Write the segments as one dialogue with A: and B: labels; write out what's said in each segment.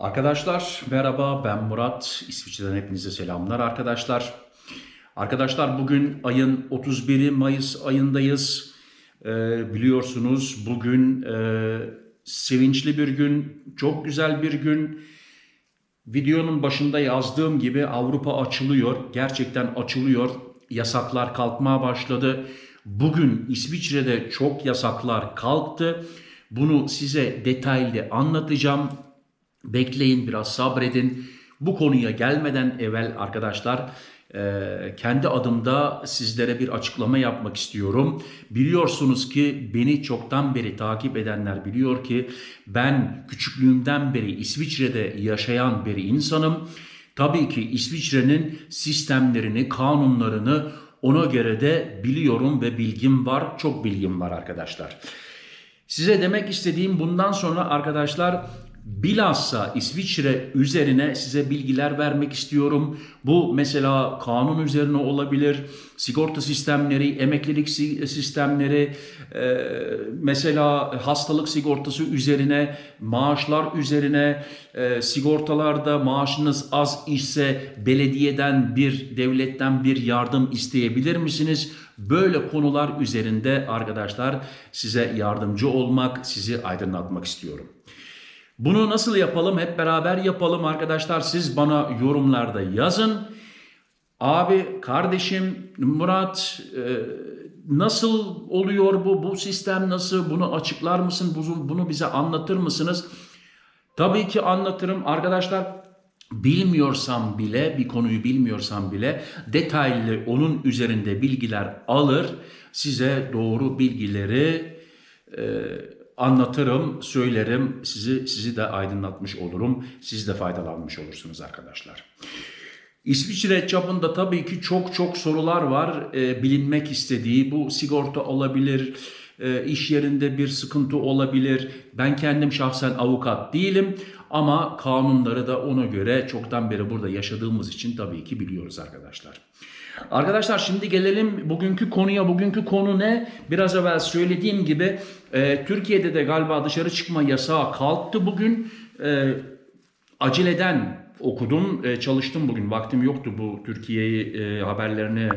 A: Arkadaşlar merhaba ben Murat. İsviçre'den hepinize selamlar arkadaşlar. Arkadaşlar bugün ayın 31'i Mayıs ayındayız. Ee, biliyorsunuz bugün e, sevinçli bir gün, çok güzel bir gün. Videonun başında yazdığım gibi Avrupa açılıyor. Gerçekten açılıyor. Yasaklar kalkmaya başladı. Bugün İsviçre'de çok yasaklar kalktı. Bunu size detaylı anlatacağım. Bekleyin biraz sabredin. Bu konuya gelmeden evvel arkadaşlar e, kendi adımda sizlere bir açıklama yapmak istiyorum. Biliyorsunuz ki beni çoktan beri takip edenler biliyor ki ben küçüklüğümden beri İsviçre'de yaşayan bir insanım. Tabii ki İsviçre'nin sistemlerini, kanunlarını ona göre de biliyorum ve bilgim var. Çok bilgim var arkadaşlar. Size demek istediğim bundan sonra arkadaşlar bilhassa İsviçre üzerine size bilgiler vermek istiyorum. Bu mesela kanun üzerine olabilir, sigorta sistemleri, emeklilik si- sistemleri, e, mesela hastalık sigortası üzerine, maaşlar üzerine, e, sigortalarda maaşınız az ise belediyeden bir, devletten bir yardım isteyebilir misiniz? Böyle konular üzerinde arkadaşlar size yardımcı olmak, sizi aydınlatmak istiyorum. Bunu nasıl yapalım? Hep beraber yapalım arkadaşlar. Siz bana yorumlarda yazın. Abi, kardeşim, Murat e, nasıl oluyor bu? Bu sistem nasıl? Bunu açıklar mısın? Bunu, bize anlatır mısınız? Tabii ki anlatırım. Arkadaşlar bilmiyorsam bile, bir konuyu bilmiyorsam bile detaylı onun üzerinde bilgiler alır. Size doğru bilgileri e, anlatırım, söylerim. Sizi sizi de aydınlatmış olurum. Siz de faydalanmış olursunuz arkadaşlar. İsviçre çapında tabii ki çok çok sorular var e, bilinmek istediği. Bu sigorta olabilir, e, iş yerinde bir sıkıntı olabilir. Ben kendim şahsen avukat değilim ama kanunları da ona göre çoktan beri burada yaşadığımız için tabii ki biliyoruz arkadaşlar. Arkadaşlar şimdi gelelim bugünkü konuya. Bugünkü konu ne? Biraz evvel söylediğim gibi e, Türkiye'de de galiba dışarı çıkma yasağı kalktı bugün. E, aceleden okudum, e, çalıştım bugün. Vaktim yoktu bu Türkiye'yi e, haberlerine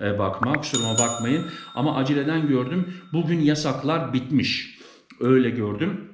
A: e, bakmak. Kusuruma bakmayın. Ama aceleden gördüm. Bugün yasaklar bitmiş. Öyle gördüm.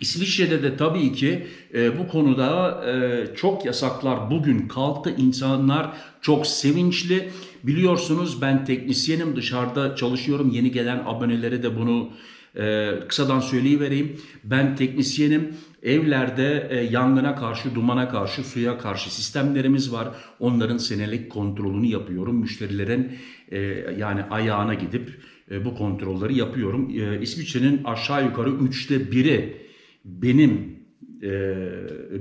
A: İsviçre'de de tabii ki e, bu konuda e, çok yasaklar bugün kalktı. İnsanlar çok sevinçli. Biliyorsunuz ben teknisyenim dışarıda çalışıyorum. Yeni gelen abonelere de bunu e, kısadan söyleyivereyim. Ben teknisyenim. Evlerde e, yangına karşı, dumana karşı, suya karşı sistemlerimiz var. Onların senelik kontrolünü yapıyorum. Müşterilerin e, yani ayağına gidip e, bu kontrolleri yapıyorum. E, İsviçre'nin aşağı yukarı üçte biri benim e,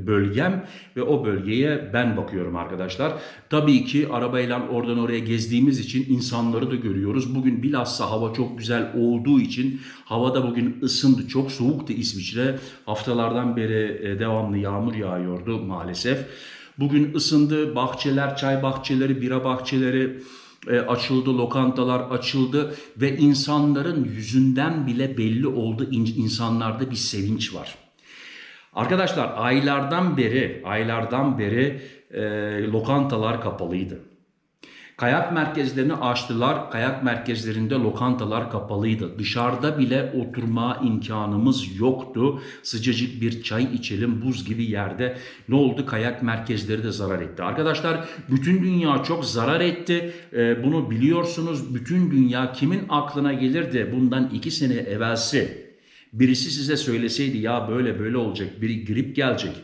A: bölgem ve o bölgeye ben bakıyorum arkadaşlar. Tabii ki arabayla oradan oraya gezdiğimiz için insanları da görüyoruz. Bugün bilhassa hava çok güzel olduğu için havada bugün ısındı. Çok soğuktu İsviçre. Haftalardan beri e, devamlı yağmur yağıyordu maalesef. Bugün ısındı. Bahçeler, çay bahçeleri, bira bahçeleri e, açıldı, lokantalar açıldı ve insanların yüzünden bile belli oldu İn- insanlarda bir sevinç var. Arkadaşlar aylardan beri, aylardan beri e, lokantalar kapalıydı. Kayak merkezlerini açtılar. Kayak merkezlerinde lokantalar kapalıydı. Dışarıda bile oturma imkanımız yoktu. Sıcacık bir çay içelim buz gibi yerde. Ne oldu? Kayak merkezleri de zarar etti. Arkadaşlar bütün dünya çok zarar etti. Ee, bunu biliyorsunuz. Bütün dünya kimin aklına gelir de bundan iki sene evvelsi birisi size söyleseydi ya böyle böyle olacak, bir grip gelecek.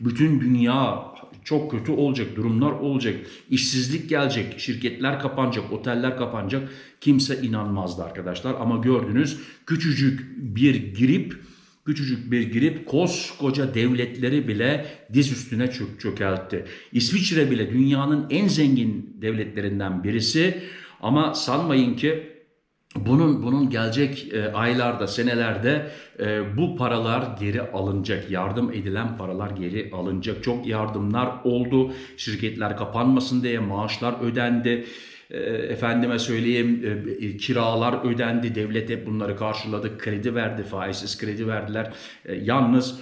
A: Bütün dünya çok kötü olacak, durumlar olacak, işsizlik gelecek, şirketler kapanacak, oteller kapanacak. Kimse inanmazdı arkadaşlar ama gördünüz küçücük bir grip, küçücük bir grip koskoca devletleri bile diz üstüne çök çökeltti. İsviçre bile dünyanın en zengin devletlerinden birisi ama sanmayın ki bunun bunun gelecek e, aylarda, senelerde e, bu paralar geri alınacak. Yardım edilen paralar geri alınacak. Çok yardımlar oldu. Şirketler kapanmasın diye maaşlar ödendi. E, efendime söyleyeyim e, e, kiralar ödendi, devlet hep bunları karşıladı, kredi verdi, faizsiz kredi verdiler. E, yalnız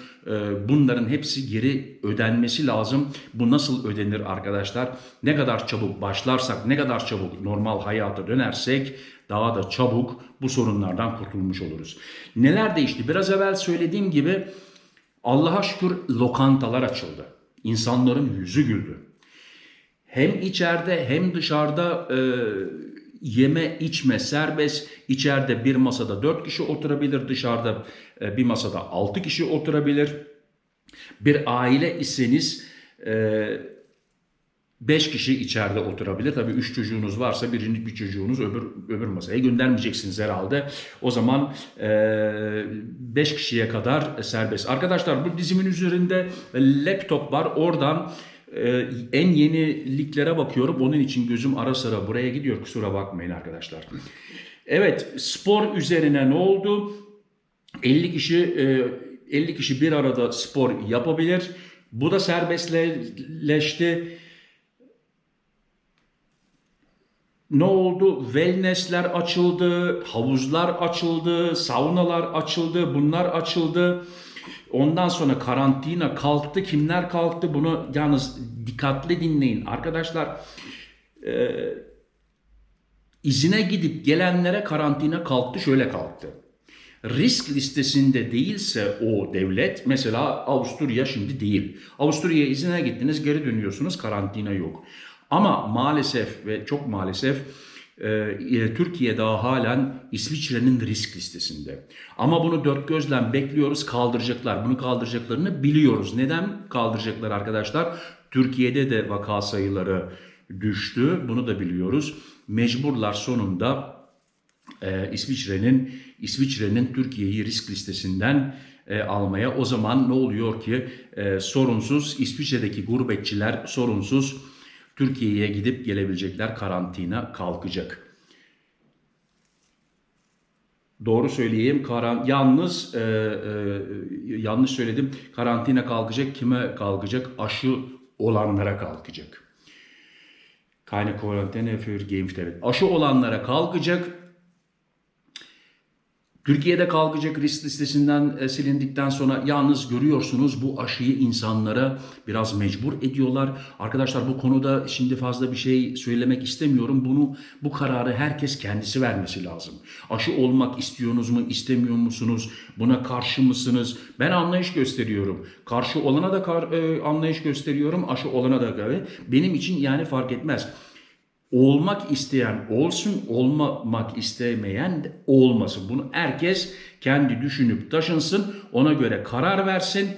A: bunların hepsi geri ödenmesi lazım. Bu nasıl ödenir arkadaşlar? Ne kadar çabuk başlarsak, ne kadar çabuk normal hayata dönersek daha da çabuk bu sorunlardan kurtulmuş oluruz. Neler değişti? Biraz evvel söylediğim gibi Allah'a şükür lokantalar açıldı. İnsanların yüzü güldü. Hem içeride hem dışarıda e, yeme içme serbest. İçeride bir masada dört kişi oturabilir, dışarıda e, bir masada altı kişi oturabilir. Bir aile iseniz e, 5 kişi içeride oturabilir. Tabii 3 çocuğunuz varsa birini bir çocuğunuz öbür öbür masaya göndermeyeceksiniz herhalde. O zaman 5 e, kişiye kadar serbest. Arkadaşlar bu dizimin üzerinde laptop var. Oradan e, en yeniliklere bakıyorum. Onun için gözüm ara sıra buraya gidiyor. Kusura bakmayın arkadaşlar. Evet spor üzerine ne oldu? 50 kişi e, 50 kişi bir arada spor yapabilir. Bu da serbestleşti. ne oldu? Wellness'ler açıldı, havuzlar açıldı, saunalar açıldı, bunlar açıldı. Ondan sonra karantina kalktı. Kimler kalktı? Bunu yalnız dikkatli dinleyin. Arkadaşlar e, izine gidip gelenlere karantina kalktı. Şöyle kalktı. Risk listesinde değilse o devlet mesela Avusturya şimdi değil. Avusturya'ya izine gittiniz geri dönüyorsunuz karantina yok. Ama maalesef ve çok maalesef e, e, Türkiye daha halen İsviçre'nin risk listesinde. Ama bunu dört gözle bekliyoruz kaldıracaklar. Bunu kaldıracaklarını biliyoruz. Neden kaldıracaklar arkadaşlar? Türkiye'de de vaka sayıları düştü. Bunu da biliyoruz. Mecburlar sonunda e, İsviçre'nin İsviçre'nin Türkiye'yi risk listesinden e, almaya. O zaman ne oluyor ki sorunsuz İsviçre'deki gurbetçiler sorunsuz Türkiye'ye gidip gelebilecekler karantina kalkacak. Doğru söyleyeyim. Karan yalnız e, e, yanlış söyledim. Karantina kalkacak. Kime kalkacak? Aşı olanlara kalkacak. Keine Quarantäne für Geimpfte. Evet. Aşı olanlara kalkacak. Türkiye'de kalkacak risk listesinden e, silindikten sonra yalnız görüyorsunuz bu aşıyı insanlara biraz mecbur ediyorlar. Arkadaşlar bu konuda şimdi fazla bir şey söylemek istemiyorum. Bunu bu kararı herkes kendisi vermesi lazım. Aşı olmak istiyorsunuz mu, istemiyor musunuz? Buna karşı mısınız? Ben anlayış gösteriyorum. Karşı olana da kar, e, anlayış gösteriyorum, aşı olana da. Benim için yani fark etmez. Olmak isteyen olsun, olmamak istemeyen de olmasın. Bunu herkes kendi düşünüp taşınsın, ona göre karar versin.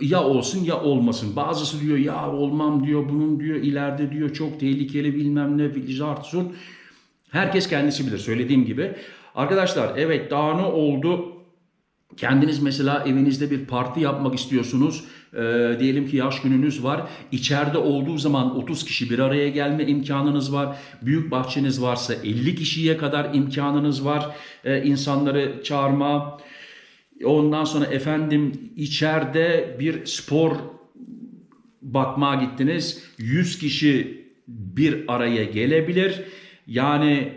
A: Ya olsun ya olmasın. Bazısı diyor ya olmam diyor, bunun diyor ileride diyor çok tehlikeli bilmem ne, artsın. Herkes kendisi bilir söylediğim gibi. Arkadaşlar evet daha ne oldu? Kendiniz mesela evinizde bir parti yapmak istiyorsunuz. Ee, diyelim ki yaş gününüz var. İçeride olduğu zaman 30 kişi bir araya gelme imkanınız var. Büyük bahçeniz varsa 50 kişiye kadar imkanınız var. Ee, insanları çağırma. Ondan sonra efendim içeride bir spor bakmaya gittiniz. 100 kişi bir araya gelebilir. Yani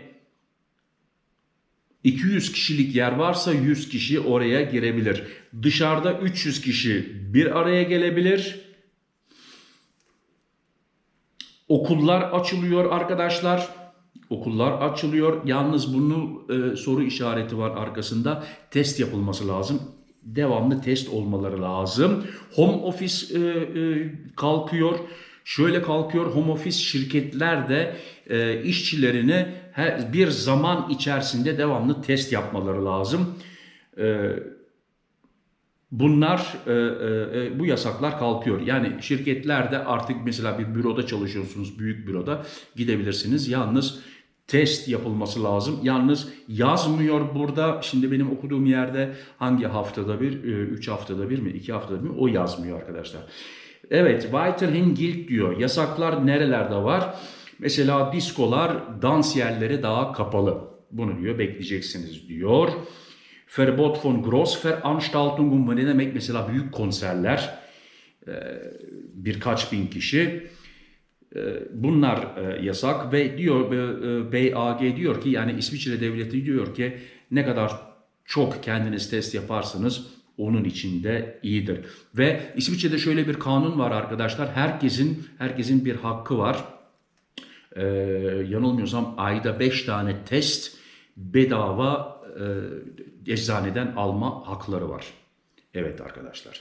A: 200 kişilik yer varsa 100 kişi oraya girebilir. Dışarıda 300 kişi bir araya gelebilir. Okullar açılıyor arkadaşlar. Okullar açılıyor. Yalnız bunun e, soru işareti var arkasında. Test yapılması lazım. Devamlı test olmaları lazım. Home office e, e, kalkıyor. Şöyle kalkıyor home office şirketler de e, işçilerini her, bir zaman içerisinde devamlı test yapmaları lazım. E, bunlar e, e, e bu yasaklar kalkıyor. Yani şirketlerde artık mesela bir büroda çalışıyorsunuz, büyük büroda gidebilirsiniz. Yalnız test yapılması lazım. Yalnız yazmıyor burada. Şimdi benim okuduğum yerde hangi haftada bir, 3 e, haftada bir mi, 2 haftada bir mi o yazmıyor arkadaşlar. Evet, weiterhin diyor. Yasaklar nerelerde var? Mesela diskolar, dans yerleri daha kapalı. Bunu diyor bekleyeceksiniz diyor. Verbot von Großveranstaltungen bu ne demek? Mesela büyük konserler birkaç bin kişi e, bunlar e, yasak ve diyor e, e, BAG diyor ki yani İsviçre devleti diyor ki ne kadar çok kendiniz test yaparsanız onun için de iyidir. Ve İsviçre'de şöyle bir kanun var arkadaşlar. Herkesin herkesin bir hakkı var. Ee, yanılmıyorsam ayda 5 tane test bedava e, eczaneden alma hakları var. Evet arkadaşlar.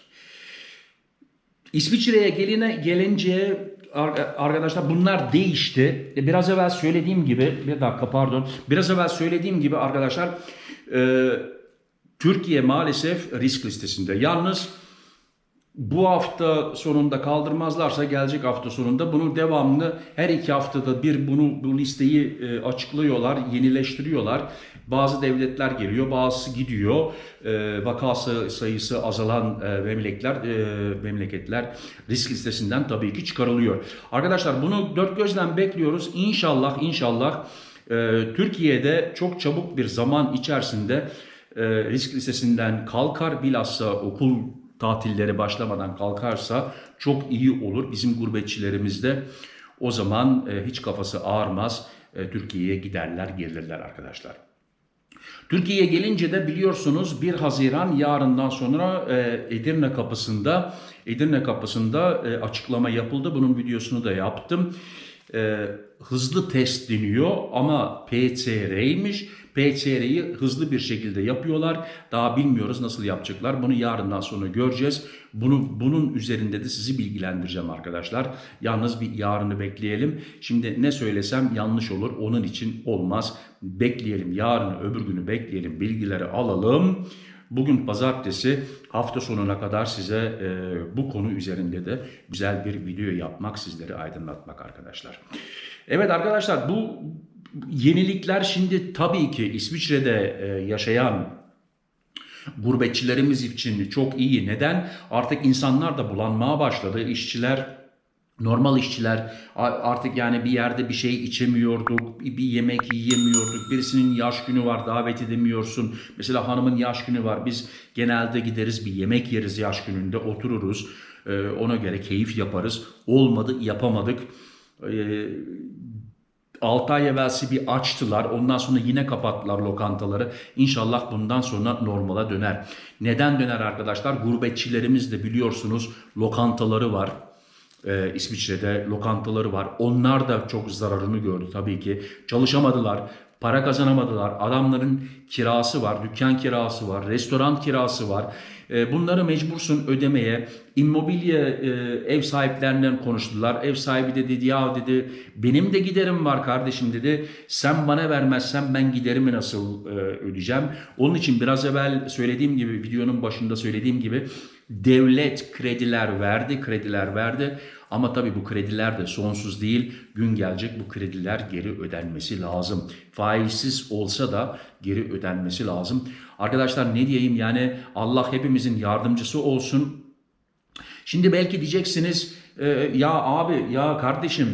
A: İsviçre'ye geline gelince ar- arkadaşlar bunlar değişti. E, Biraz evvel söylediğim gibi bir dakika pardon. Biraz evvel söylediğim gibi arkadaşlar e, Türkiye maalesef risk listesinde. Yalnız bu hafta sonunda kaldırmazlarsa gelecek hafta sonunda bunu devamlı her iki haftada bir bunu bu listeyi e, açıklıyorlar, yenileştiriyorlar. Bazı devletler geliyor, bazısı gidiyor. E, vaka say- sayısı azalan e, memleketler e, memleketler risk listesinden tabii ki çıkarılıyor. Arkadaşlar bunu dört gözle bekliyoruz. İnşallah inşallah Türkiye'de çok çabuk bir zaman içerisinde e, risk listesinden kalkar bilhassa okul tatilleri başlamadan kalkarsa çok iyi olur. Bizim gurbetçilerimiz de o zaman e, hiç kafası ağarmaz. E, Türkiye'ye giderler, gelirler arkadaşlar. Türkiye'ye gelince de biliyorsunuz 1 Haziran yarından sonra Edirne kapısında Edirne kapısında açıklama yapıldı. Bunun videosunu da yaptım. E, hızlı test deniyor ama PCR'ymiş. PCR'yi hızlı bir şekilde yapıyorlar. Daha bilmiyoruz nasıl yapacaklar. Bunu yarından sonra göreceğiz. Bunu bunun üzerinde de sizi bilgilendireceğim arkadaşlar. Yalnız bir yarını bekleyelim. Şimdi ne söylesem yanlış olur. Onun için olmaz. Bekleyelim. Yarını öbür günü bekleyelim. Bilgileri alalım. Bugün pazartesi hafta sonuna kadar size e, bu konu üzerinde de güzel bir video yapmak, sizleri aydınlatmak arkadaşlar. Evet arkadaşlar bu yenilikler şimdi tabii ki İsviçre'de e, yaşayan gurbetçilerimiz için çok iyi. Neden? Artık insanlar da bulanmaya başladı. İşçiler Normal işçiler artık yani bir yerde bir şey içemiyorduk, bir yemek yiyemiyorduk. Birisinin yaş günü var davet edemiyorsun. Mesela hanımın yaş günü var. Biz genelde gideriz bir yemek yeriz yaş gününde otururuz. Ee, ona göre keyif yaparız. Olmadı yapamadık. Ee, 6 ay evvelsi bir açtılar. Ondan sonra yine kapattılar lokantaları. İnşallah bundan sonra normala döner. Neden döner arkadaşlar? Gurbetçilerimiz de biliyorsunuz lokantaları var. Ee, İsviçre'de lokantaları var. Onlar da çok zararını gördü tabii ki. Çalışamadılar, para kazanamadılar. Adamların kirası var, dükkan kirası var, restoran kirası var. Ee, bunları mecbursun ödemeye. İmmobilya e, ev sahiplerinden konuştular. Ev sahibi de dedi ya dedi benim de giderim var kardeşim dedi. Sen bana vermezsen ben giderimi nasıl e, ödeyeceğim? Onun için biraz evvel söylediğim gibi videonun başında söylediğim gibi devlet krediler verdi, krediler verdi. Ama tabii bu krediler de sonsuz değil. Gün gelecek bu krediler geri ödenmesi lazım. Faizsiz olsa da geri ödenmesi lazım. Arkadaşlar ne diyeyim yani Allah hepimizin yardımcısı olsun. Şimdi belki diyeceksiniz e, ya abi ya kardeşim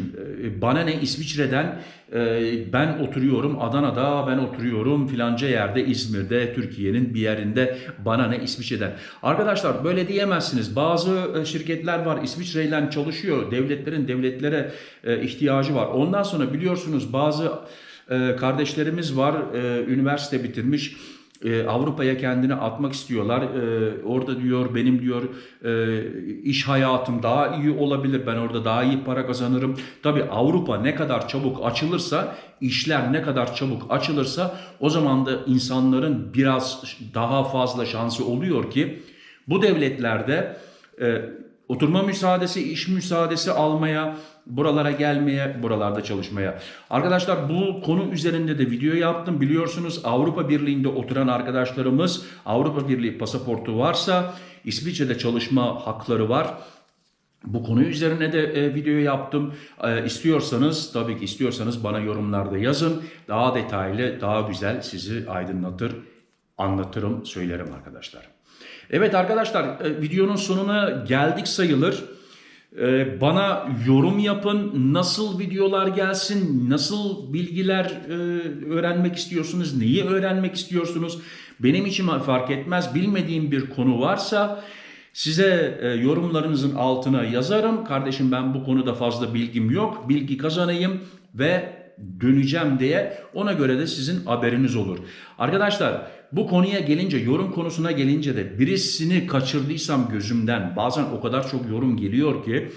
A: e, bana ne İsviçre'den e, ben oturuyorum Adana'da ben oturuyorum filanca yerde İzmir'de Türkiye'nin bir yerinde bana ne İsviçre'den. Arkadaşlar böyle diyemezsiniz. Bazı e, şirketler var İsviçre ile çalışıyor. Devletlerin devletlere e, ihtiyacı var. Ondan sonra biliyorsunuz bazı e, kardeşlerimiz var e, üniversite bitirmiş. E, Avrupa'ya kendini atmak istiyorlar. E, orada diyor benim diyor e, iş hayatım daha iyi olabilir. Ben orada daha iyi para kazanırım. Tabi Avrupa ne kadar çabuk açılırsa, işler ne kadar çabuk açılırsa o zaman da insanların biraz daha fazla şansı oluyor ki bu devletlerde e, oturma müsaadesi, iş müsaadesi almaya, buralara gelmeye, buralarda çalışmaya. Arkadaşlar bu konu üzerinde de video yaptım. Biliyorsunuz Avrupa Birliği'nde oturan arkadaşlarımız Avrupa Birliği pasaportu varsa İsviçre'de çalışma hakları var. Bu konu üzerine de e, video yaptım. E, istiyorsanız tabii ki istiyorsanız bana yorumlarda yazın. Daha detaylı, daha güzel sizi aydınlatır, anlatırım, söylerim arkadaşlar. Evet arkadaşlar e, videonun sonuna geldik sayılır. E, bana yorum yapın. Nasıl videolar gelsin? Nasıl bilgiler e, öğrenmek istiyorsunuz? Neyi öğrenmek istiyorsunuz? Benim için fark etmez. Bilmediğim bir konu varsa Size e, yorumlarınızın altına yazarım. Kardeşim ben bu konuda fazla bilgim yok. Bilgi kazanayım ve döneceğim diye ona göre de sizin haberiniz olur. Arkadaşlar bu konuya gelince yorum konusuna gelince de birisini kaçırdıysam gözümden bazen o kadar çok yorum geliyor ki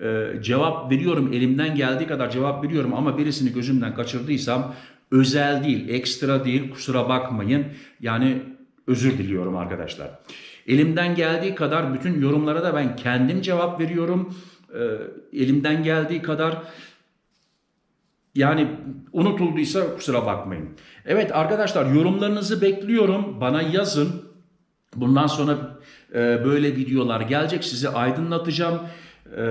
A: e, cevap veriyorum elimden geldiği kadar cevap veriyorum ama birisini gözümden kaçırdıysam özel değil ekstra değil kusura bakmayın yani özür diliyorum arkadaşlar. Elimden geldiği kadar bütün yorumlara da ben kendim cevap veriyorum. E, elimden geldiği kadar yani unutulduysa kusura bakmayın. Evet arkadaşlar yorumlarınızı bekliyorum. Bana yazın. Bundan sonra e, böyle videolar gelecek. Sizi aydınlatacağım. E,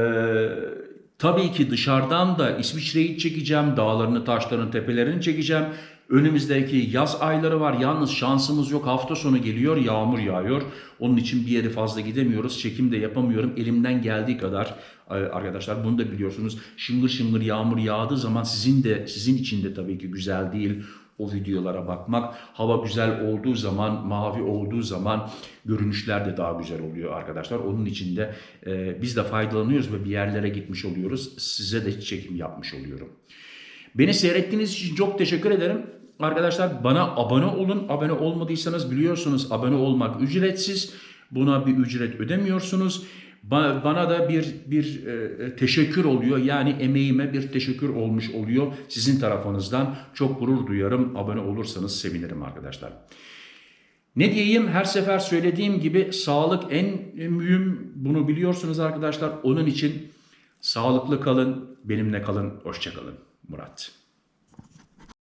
A: tabii ki dışarıdan da İsviçre'yi çekeceğim. Dağlarını, taşlarını, tepelerini çekeceğim. Önümüzdeki yaz ayları var. Yalnız şansımız yok. Hafta sonu geliyor, yağmur yağıyor. Onun için bir yere fazla gidemiyoruz. Çekim de yapamıyorum. Elimden geldiği kadar e, arkadaşlar bunu da biliyorsunuz. Şıngır şıngır yağmur yağdığı zaman sizin de sizin için de tabii ki güzel değil o videolara bakmak. Hava güzel olduğu zaman, mavi olduğu zaman görünüşler de daha güzel oluyor arkadaşlar. Onun için de e, biz de faydalanıyoruz ve bir yerlere gitmiş oluyoruz. Size de çekim yapmış oluyorum. Beni seyrettiğiniz için çok teşekkür ederim. Arkadaşlar bana abone olun. Abone olmadıysanız biliyorsunuz abone olmak ücretsiz. Buna bir ücret ödemiyorsunuz. Ba- Bana da bir bir e, teşekkür oluyor. Yani emeğime bir teşekkür olmuş oluyor sizin tarafınızdan. Çok gurur duyarım. Abone olursanız sevinirim arkadaşlar. Ne diyeyim? Her sefer söylediğim gibi sağlık en mühim. Bunu biliyorsunuz arkadaşlar. Onun için sağlıklı kalın, benimle kalın. Hoşça kalın. Murat.